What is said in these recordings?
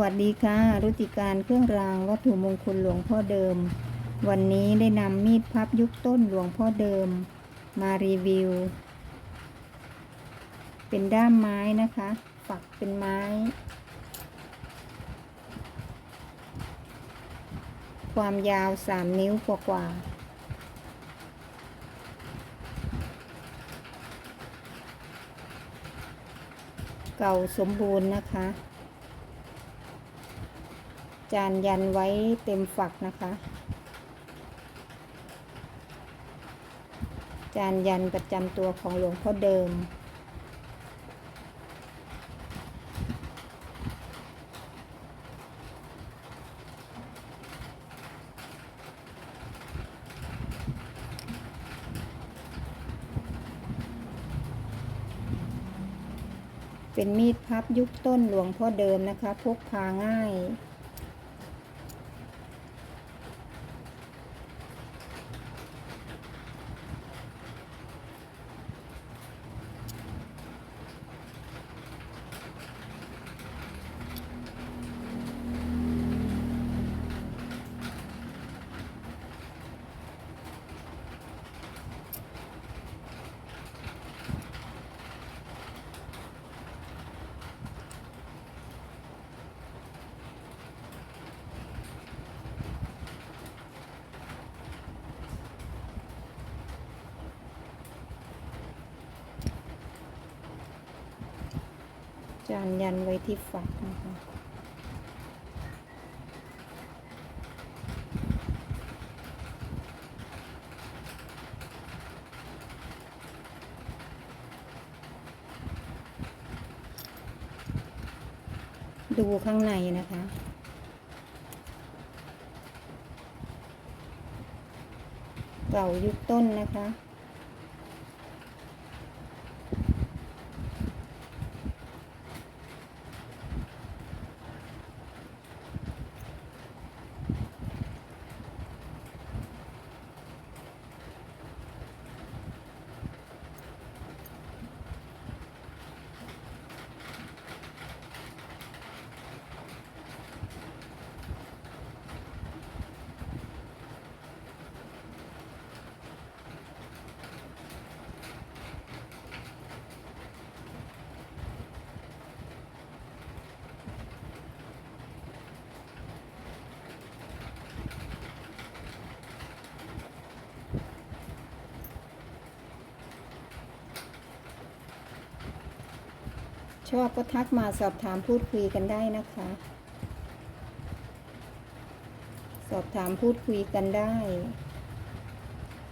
วัสดีค่ะ รุติการเครื่องรางวัตถุมงคลหลวงพ่อเดิม วันนี้ได้นำมีดพับยุคต้นหลวงพ่อเดิม มารีวิว เป็นด้ามไม้นะคะ ฝักเป็นไม้ ความยาว3นิ้วกว่าๆเก่าสมบูรณ์นะคะ จานยันไว้เต็มฝักนะคะ จานยันประจำตัวของหลวงพ่อเดิม เป็นมีดพับยุคต้นหลวงพ่อเดิมนะคะ พกพาง่าย จานยันไว้ที่ฝักนะคะดูข้างในนะคะ เก่ายุคต้นนะคะ ชอบก็ทักมาสอบถามพูดคุยกันได้นะคะ สอบถามพูดคุยกันได้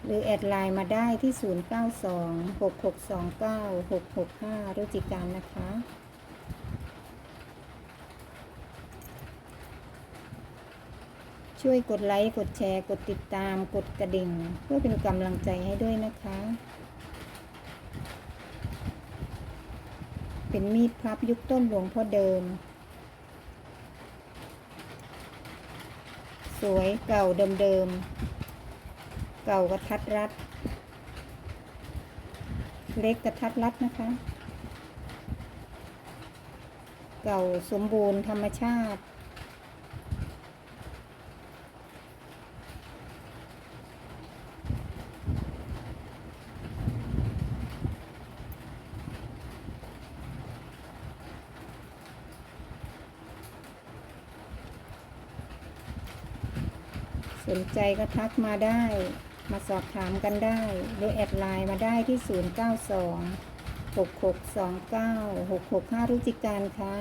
หรือแอดไลน์มาได้ที่ 0926629665รุจิการนะคะช่วยกดไลค์ กดแชร์ กดติดตาม กดกระดิ่ง เพื่อเป็นกำลังใจให้ด้วยนะคะ เป็นมีดพับยุคต้นหลวงพ่อเดิม สวยเก่าเดิมๆ เก่ากระทัดรัด เล็กกระทัดรัดนะคะ เก่าสมบูรณ์ธรรมชาติ สนใจก็ทักมาได้ มาสอบถามกันได้ หรือแอดไลน์มาได้ที่ 092 6629 665 รุจิการค่ะ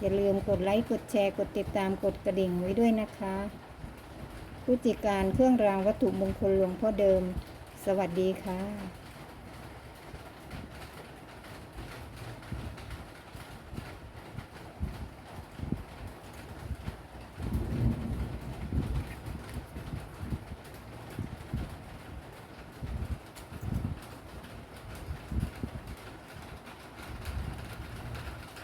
อย่าลืมกดไลค์ กดแชร์ กดติดตาม กดกระดิ่งไว้ด้วยนะคะรุจิการเครื่องรางวัตถุมงคลหลวงพ่อเดิม สวัสดีค่ะ